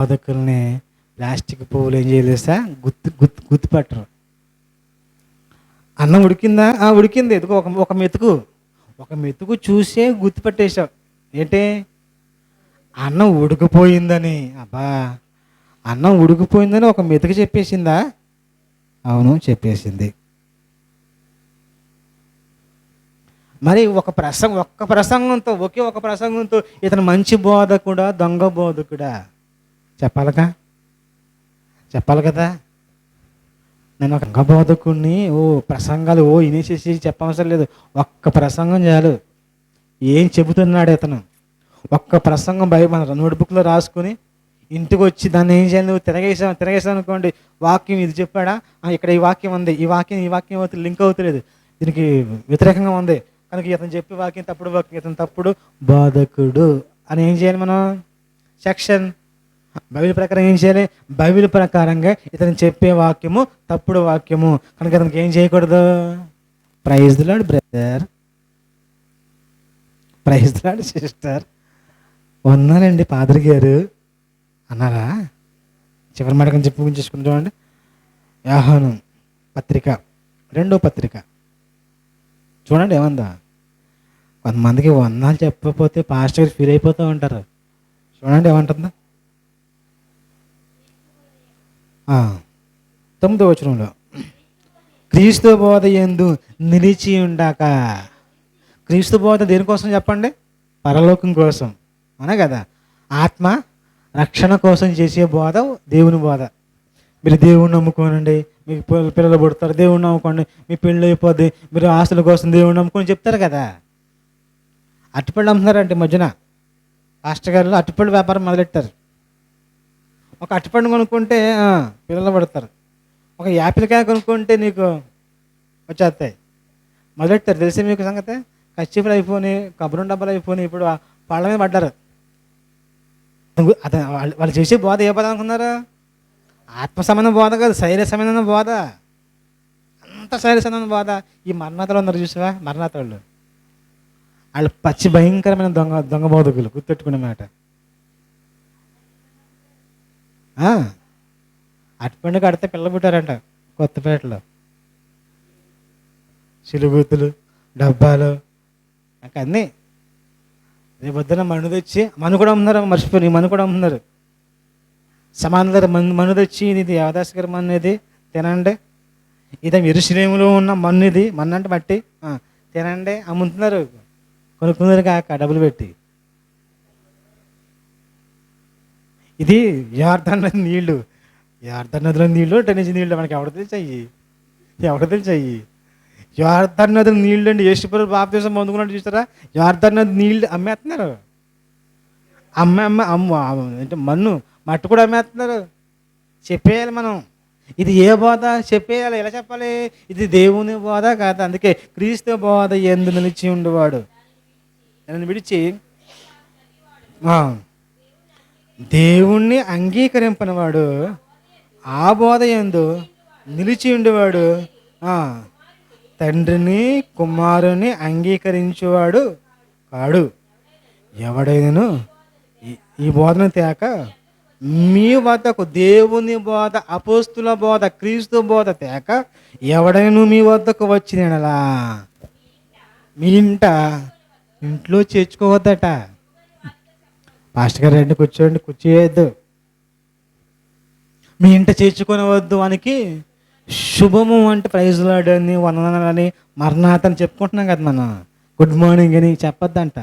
బోధకుల్ని plastic పువ్వులు ఏం చేయలేసా గుర్తు గుర్తు గుర్తుపెట్టరు. అన్నం ఉడికిందా? ఉడికింది. ఎదుగు ఒక ఒక మెతుకు. ఒక మెతుకు చూసే గుర్తుపెట్టేశావు ఏంటి? అన్నం ఉడికిపోయిందని. అబ్బా అన్నం ఉడికిపోయిందని ఒక మెతుకు చెప్పేసిందా? అవును చెప్పేసింది. మరి ఒక ప్రసంగం ఒక్క ప్రసంగంతో ఒకే ఒక ప్రసంగంతో ఇతను మంచి బోధకుడా దొంగ బోధకుడా? చెప్పాలగా? చెప్పాలి కదా? నేను ఒక అంగబోధకుడిని ఓ ప్రసంగాలు ఓ ఇనేసేసి చెప్పవసరం లేదు. ఒక్క ప్రసంగం చాలు. ఏం చెబుతున్నాడు ఇతను ఒక్క ప్రసంగం బయ మన నోట్బుక్లో రాసుకుని ఇంటికి వచ్చి దాన్ని ఏం చేయాలి? నువ్వు తిరగేసావు తిరగేసావు అనుకోండి వాక్యం ఇది చెప్పాడా? ఇక్కడ ఈ వాక్యం ఉంది. ఈ వాక్యం ఈ వాక్యం అవుతుంది లింక్ అవుతలేదు. దీనికి వ్యతిరేకంగా ఉంది. కనుక ఇతను చెప్పి వాక్యం తప్పుడు వాక్యం ఇతను తప్పుడు బోధకుడు. అని ఏం చేయాలి మనం? సెక్షన్ బైబిల్ ప్రకారం ఏం చేయాలి? బైబిల్ ప్రకారంగా ఇతను చెప్పే వాక్యము తప్పుడు వాక్యము. కనుక ఇతనికి ఏం చేయకూడదు? Praise lord brother praise lord sister ఉన్నారండి పాదరి గారు. అన్నారా? చివరి మాటకం చెప్పి ఉంచేసుకుని చూడండి. పత్రిక రెండో పత్రిక. చూడండి ఏమందా? కొంతమందికి వందాలు చెప్పకపోతే పాస్టర్ ఫీల్ అయిపోతూ ఉంటారు. చూడండి ఏమంటుందా ఆ, తొమ్మిదో వచనంలో క్రీస్తు బోధ ఎందు నిలిచి ఉండాక. క్రీస్తు బోధ దేనికోసం చెప్పండి? పరలోకం కోసం. అవునా కదా? ఆత్మ రక్షణ కోసం చేసే బోధ దేవుని బోధ. మీరు దేవుణ్ణి నమ్ముకోనండి మీకు పిల్లలు పుడతారు దేవుణ్ణి నమ్ముకోండి మీ పెళ్ళి అయిపోద్ది మీరు ఆస్తుల కోసం దేవుణ్ణి నమ్ముకొని చెప్తారు కదా? అట్టుపళ్ళు అమ్ముతున్నారంటే మధ్యన పాస్టర్ గారు అట్టుపళ్ళు వ్యాపారం మొదలెట్టారు. ఒక అట్టిపండు కొనుక్కుంటే పిల్లలు పడతారు. ఒక యాపిల్కాయ కొనుక్కుంటే నీకు వచ్చేస్తాయి. మొదలెట్టారు? తెలిసి మీకు సంగతి? కచ్చిపులు అయిపోయి కబురం డబ్బాలు అయిపోయి ఇప్పుడు ఆ పళ్ళ మీద పడ్డారు. అతను వాళ్ళు వాళ్ళు చేసే బోధ ఏ బోధ అనుకున్నారు? ఆత్మ సంబంధం బోధ కాదు శైల సంబంధం బోధ. అంత శరీర సంబంధం బోధ. ఈ మరణాతలు ఉన్నారు చూసావా? మరణాతలు వాళ్ళు పచ్చి భయంకరమైన దొంగ దొంగ బోధకులు గుర్తెట్టుకునే మాట ఆ, అటుపండు కడితే పిల్ల పుట్టారంట కొత్తపేటలో. సిలుగుతులు డబ్బాలు. ఇంకా అన్నీ. రేపు పొద్దున మను తెచ్చి మను కూడా అమ్మున్నారు మర్చిపోయి మను కూడా అమ్ముతున్నారు. సమాన ధర మను మను తెచ్చి ఇది దేవదాస్ గారి మన్ను ఇది తినండి. ఇది ఎరుశ్రేములో ఉన్న మన్ను ఇది మన్ను అంటే మట్టి తినండి అమ్ముతున్నారు. కొనుక్కున్నారు కాక డబ్బులు పెట్టి. ఇది యార్ధన్ నది నీళ్ళు. యార్ధన్ నదిలో నీళ్ళు నుంచి నీళ్ళు మనకి ఎవడ తెలిసాయి ఎవడ తెలిసాయి యార్ధన్ నది నీళ్ళు అండి యేసుప్రభు బాప్తీసం పొందుకున్నట్టు చూస్తారా? యార్ధన్ నది నీళ్ళు అమ్మేస్తున్నారు. అమ్మ అమ్మ అమ్మ అంటే మన్ను మట్టు కూడా అమ్మేస్తున్నారు. చెప్పేయాలి మనం. ఇది ఏ బోధ? చెప్పేయాలి. ఎలా చెప్పాలి? ఇది దేవుని బోధ కాదు. అందుకే క్రీస్తు బోధ ఎందు నిలిచి ఉండేవాడు. నన్ను విడిచి ఆ, దేవుణ్ణి అంగీకరింపనివాడు ఆ బోధ ఎందు నిలిచి ఉండేవాడు తండ్రిని కుమారుని అంగీకరించేవాడు కాడు. ఎవడైనను ఈ- ఈ బోధన తేక మీ వద్దకు దేవుని బోధ అపోస్తుల బోధ క్రీస్తు బోధ తేక ఎవడైనా మీ వద్దకు వచ్చినలా? మీ ఇంట ఇంట్లో చేర్చుకోవద్దట. పాస్టర్ గారు రండి కూర్చోండి కూర్చోయద్దు. మీ ఇంట చేర్చుకునవద్దు వానికి. శుభము అంటే ప్రైజులాడని వందనాలని మరణాత అని చెప్పుకుంటున్నాం కదా మనం. గుడ్ మార్నింగ్ అని చెప్పొద్దంట.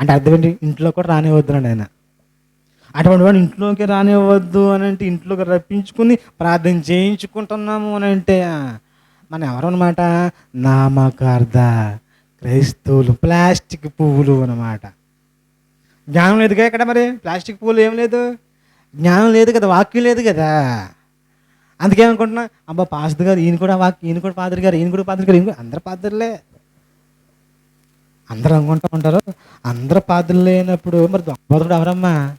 అంటే అర్థం ఇంట్లో కూడా రానివద్దు ఆయన. అటువంటి వాడు ఇంట్లోకి రానివ్వద్దు అని అంటే ఇంట్లోకి రప్పించుకుని ప్రార్థన చేయించుకుంటున్నాము అని అంటే మనం ఎవరన్నమాట? నామకార్థ క్రైస్తవులు ప్లాస్టిక్ పువ్వులు అన్నమాట. జ్ఞానం లేదుగా ఇక్కడ మరి? ప్లాస్టిక్ పూలు ఏం లేదు. జ్ఞానం లేదు కదా వాక్యం లేదు కదా. అందుకేమనుకుంటున్నా అబ్బా పాస్టర్ గారు ఈయన కూడా వాక్ ఈయన కూడా పాదరి గారు ఈయన కూడా పాదరి గారు ఈయన కూడా అందరు పాదరులే అందరూ అనుకుంటూ ఉంటారు అందరు పాత్రలు లేనప్పుడు మరి దొంగ బోధకుడు ఎవరమ్మా?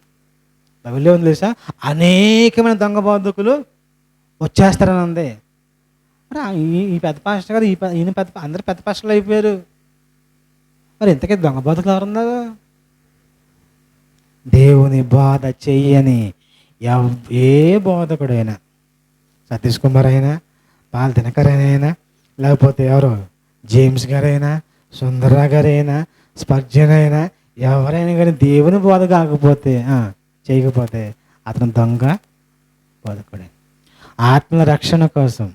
బైబిల్లో ఉంది తెలుసా? అనేకమైన దొంగ బోధకులు వచ్చేస్తారని ఉంది. మరి ఈ- ఈ పెద్ద పాస్టర్ గారు ఈ ఈయన పెద్ద అందరు పెద్ద పాస్టర్లు అయిపోయారు. మరి ఇంతకీ దొంగ బోధకులు ఎవరున్నారు? దేవుని బాధ చెయ్యని ఏ బోధకుడైనా సతీష్ కుమార్ అయినా పాల్ దినకర్ అయినా లేకపోతే ఎవరు జేమ్స్ గారైనా సుందర్రా గారైనా స్పర్జన్ అయినా ఎవరైనా కానీ దేవుని బోధ కాకపోతే చేయకపోతే అతను దొంగ బోధకుడే. ఆత్మల రక్షణ కోసం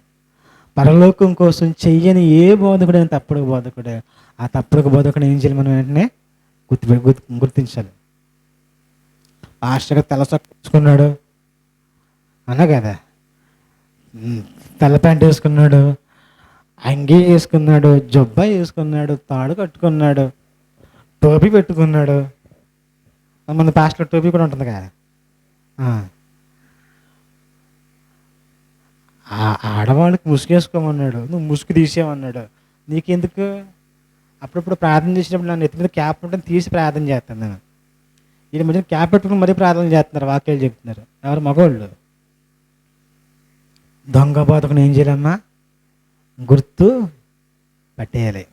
పరలోకం కోసం చెయ్యని ఏ బోధకుడైనా తప్పుడు బోధకుడే. ఆ తప్పుడు బోధకుడు ఏం చేయాలి మనం వెంటనే గుర్తు గుర్తించాలి. పాస్టర్గా తెల్లసొక్కేసుకున్నాడు అన్నా కదా? తెల్ల ప్యాంట్ వేసుకున్నాడు. అంగీ వేసుకున్నాడు. జబ్బా వేసుకున్నాడు. తాడు కట్టుకున్నాడు. టోపీ పెట్టుకున్నాడు. మన పాస్టర్ టోపీ కూడా ఉంటుంది కదా? ఆడవాళ్ళకి ముసుగేసుకోమన్నాడు నువ్వు ముసుగు తీసేయమన్నాడు. నీకెందుకు? అప్పుడప్పుడు ప్రార్థన చేసినప్పుడు నన్ను ఎత్తి మీద క్యాప్ ఉంటే తీసి ప్రార్థన చేస్తాను నేను. వీళ్ళ మధ్యన క్యాప్ పెట్టుకుని మరీ ప్రార్థన చేస్తున్నారు వాక్యాలు చెప్తున్నారు. ఎవరు మగవాళ్ళు? దొంగ బాధకుని ఏం చేయాలమ్మా గుర్తు పట్టేయాలి.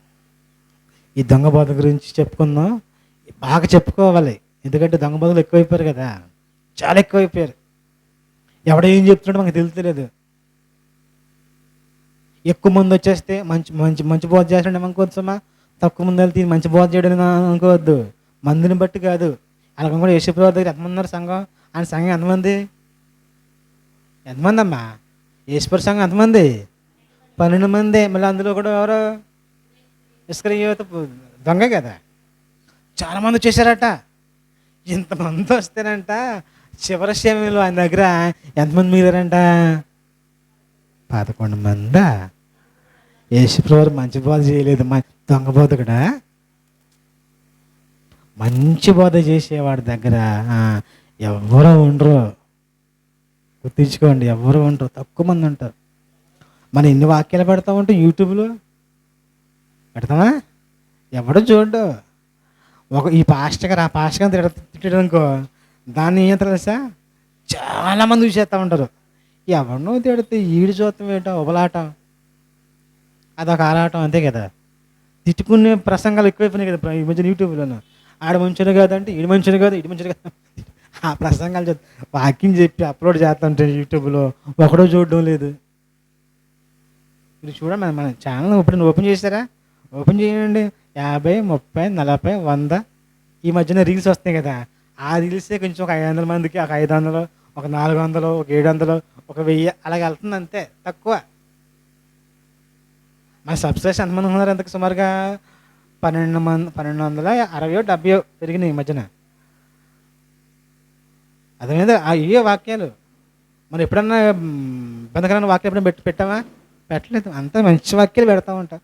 ఈ దొంగ బాధ గురించి చెప్పుకుందాం. బాగా చెప్పుకోవాలి. ఎందుకంటే దొంగ బాధలు ఎక్కువైపోయారు కదా. చాలా ఎక్కువైపోయారు. ఎవడ ఏం చెప్తున్నాడో మనకు తెలుస్తలేదు ఎక్కువ మంది వచ్చేస్తే మంచి మంచి మంచి బోధ చేస్తాడు అనుకోవచ్చమ్మా. తక్కువ మంది వెళ్తే మంచి బోధ చేయడం అనుకోవద్దు. మందిని బట్టి కాదు. అలాగ కూడా యేసుప్రభు దగ్గర ఎంతమంది ఉన్నారు సంఘం? ఆయన సంఘం ఎంతమంది? ఎంతమంది అమ్మా? యేసుప్రభు సంఘం ఎంతమంది? పన్నెండు మంది. మళ్ళీ అందులో కూడా ఎవరు? ఇసుక యువత దొంగ కదా. చాలామంది వచ్చేసారట. ఇంతమంది వస్తేనంట చివరి సమయంలో ఆయన దగ్గర ఎంతమంది మిగిలారంట? పదకొండు మందా? యేసుప్రభు మంచి బోధ చేయలేదు. మా దొంగ బోధకుడా? మంచి బోధ చేసేవాడి దగ్గర ఎవరు ఉండరు. గుర్తించుకోండి ఎవరు ఉండరు. తక్కువ మంది ఉంటారు. మనం ఎన్ని వాక్యాలు పెడతా ఉంటాం యూట్యూబ్లో? పెడతామా? ఎవడు చూడు ఒక ఈ పాస్టర్ ఆ పాస్టర్ గారు తిట్ట అనుకో దాన్ని ఏం తెలుసా? చాలామంది చూసేస్తూ ఉంటారు. ఎవరినో తిడితే ఈడు చూస్తాం ఏంటో ఒకలాటం అదొక ఆలాటం అంతే కదా. తిట్టుకునే ప్రసంగాలు ఎక్కువైపోయినాయి కదా ఈ మధ్యన యూట్యూబ్లోనూ. ఆడ మంచిని కాదంటే ఈడు మంచిని కాదు ఇటు మంచిని కాదు. ఆ ప్రసంగాలు చెప్ వాక్యం చెప్పి అప్లోడ్ చేస్తుంటే యూట్యూబ్లో. ఒకడో చూడడం లేదు. మీరు చూడండి మన మన ఛానల్ ఇప్పుడు ఓపెన్ చేశారా? ఓపెన్ చేయండి. యాభై ముప్పై నలభై వంద. ఈ మధ్యన రీల్స్ వస్తాయి కదా. ఆ రీల్సే కొంచెం ఒక ఐదు వందల మందికి ఒక ఐదు వందలు ఒక నాలుగు వందలు ఒక ఏడు వందలు ఒక వెయ్యి అలాగ వెళ్తుంది అంతే తక్కువ. మన సబ్స్క్రైబ్స్ ఎంతమంది ఉన్నారు అంతకు సుమారుగా పన్నెండు మంది పన్నెండు వందల అరవయో డెబ్బయో పెరిగినాయి ఈ మధ్యన. అదే మీద అయ్యే వాక్యాలు. మరి ఎప్పుడన్నా బంధకరమైన వాక్యం ఎప్పుడైనా పెట్టి పెట్టావా? పెట్టలేదు. అంత మంచి వాక్యాలు పెడతా ఉంటా.